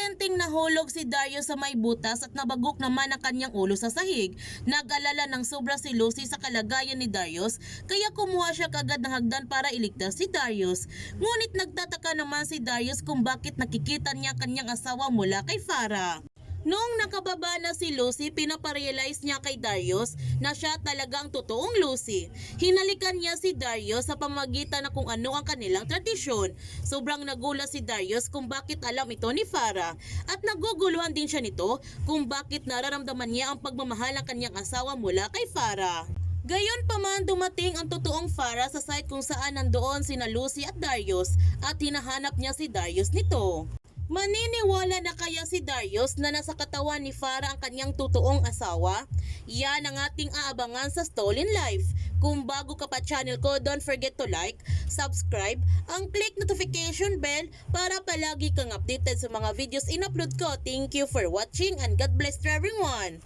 Evidenteng nahulog si Dario sa may butas at nabagok naman ang kanyang ulo sa sahig. Nag-alala ng sobra si Lucy sa kalagayan ni Darius kaya kumuha siya kagad ng hagdan para iligtas si Darius. Ngunit nagtataka naman si Darius kung bakit nakikita niya kanyang asawa mula kay Farah. Noong nakababa na si Lucy, pinaparealize niya kay Darius na siya talagang totoong Lucy. Hinalikan niya si Darius sa pamagitan na kung ano ang kanilang tradisyon. Sobrang nagulat si Darius kung bakit alam ito ni Farah. At naguguluhan din siya nito kung bakit nararamdaman niya ang pagmamahal ng kanyang asawa mula kay Farah. Gayon pa man dumating ang totoong Farah sa site kung saan nandoon sina Lucy at Darius at hinahanap niya si Darius nito. Maniniwala na kaya si Darius na nasa katawan ni Farah ang kanyang totoong asawa? Yan ang ating aabangan sa Stolen Life. Kung bago ka pa channel ko, don't forget to like, subscribe, ang click notification bell para palagi kang updated sa mga videos in-upload ko. Thank you for watching and God bless everyone!